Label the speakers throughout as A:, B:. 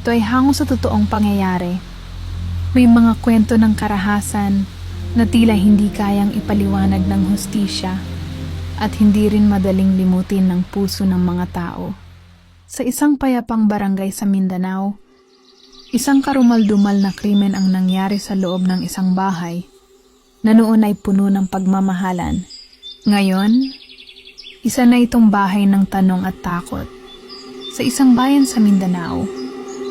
A: Ito ay hango sa totoong pangyayari. May mga kwento ng karahasan na tila hindi kayang ipaliwanag ng hustisya at hindi rin madaling limutin ng puso ng mga tao. Sa isang payapang barangay sa Mindanao, isang karumaldumal na krimen ang nangyari sa loob ng isang bahay na noon ay puno ng pagmamahalan. Ngayon, isa na itong bahay ng tanong at takot. Sa isang bayan sa Mindanao,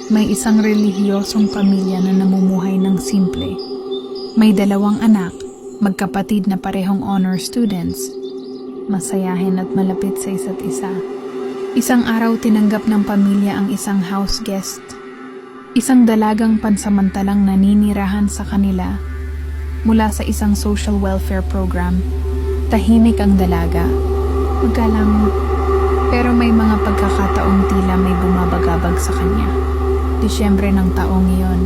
A: may isang relihiyosong pamilya na namumuhay ng simple. May dalawang anak, magkapatid na parehong honor students. Masayahin at malapit sa isa't isa. Isang araw tinanggap ng pamilya ang isang house guest. Isang dalagang pansamantalang naninirahan sa kanila mula sa isang social welfare program. Tahimik ang dalaga. Magalang. Pero may mga pagkakataong tila may bumabagabag sa kanya. Disyembre ng taong iyon.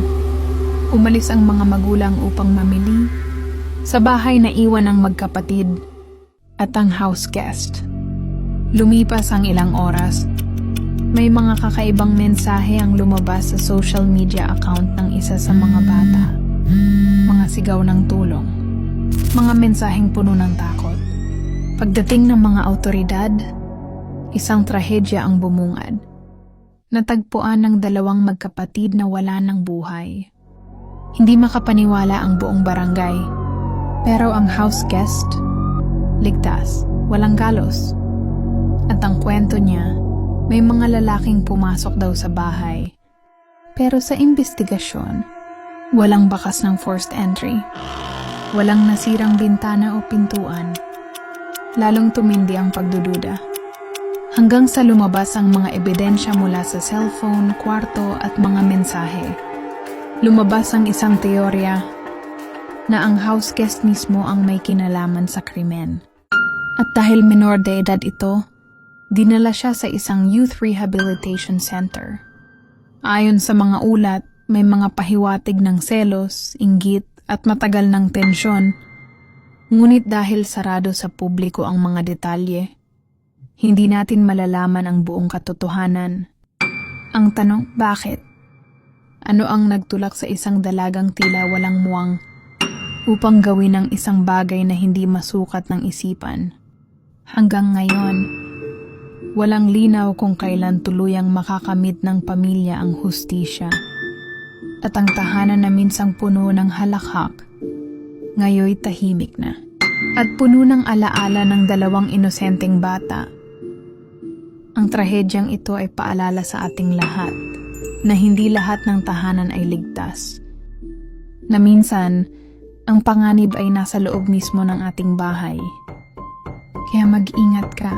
A: Umalis ang mga magulang upang mamili. Sa bahay na iwan ang magkapatid at ang house guest. Lumipas ang ilang oras. May mga kakaibang mensahe ang lumabas sa social media account ng isa sa mga bata. Mga sigaw ng tulong. Mga mensaheng puno ng takot. Pagdating ng mga autoridad, isang trahedya ang bumungad. Natagpuan ng dalawang magkapatid na wala ng buhay. Hindi makapaniwala ang buong barangay. Pero ang house guest, ligtas, walang galos. At ang kwento niya, may mga lalaking pumasok daw sa bahay. Pero sa investigasyon, walang bakas ng forced entry. Walang nasirang bintana o pintuan. Lalong tumindi ang pagdududa. Hanggang sa lumabas ang mga ebidensya mula sa cellphone, kwarto at mga mensahe. Lumabas ang isang teorya na ang house guest mismo ang may kinalaman sa krimen. At dahil minor de edad ito, dinala siya sa isang youth rehabilitation center. Ayon sa mga ulat, may mga pahiwatig ng selos, inggit at matagal ng tensyon. Ngunit dahil sarado sa publiko ang mga detalye, hindi natin malalaman ang buong katotohanan. Ang tanong, bakit? Ano ang nagtulak sa isang dalagang tila walang muwang upang gawin ang isang bagay na hindi masukat ng isipan? Hanggang ngayon, walang linaw kung kailan tuluyang makakamit ng pamilya ang hustisya. At ang tahanan na minsang puno ng halakhak, ngayoy tahimik na. At puno ng alaala ng dalawang inosenteng bata. Ang trahedyang ito ay paalala sa ating lahat na hindi lahat ng tahanan ay ligtas. Na minsan, ang panganib ay nasa loob mismo ng ating bahay. Kaya mag-ingat ka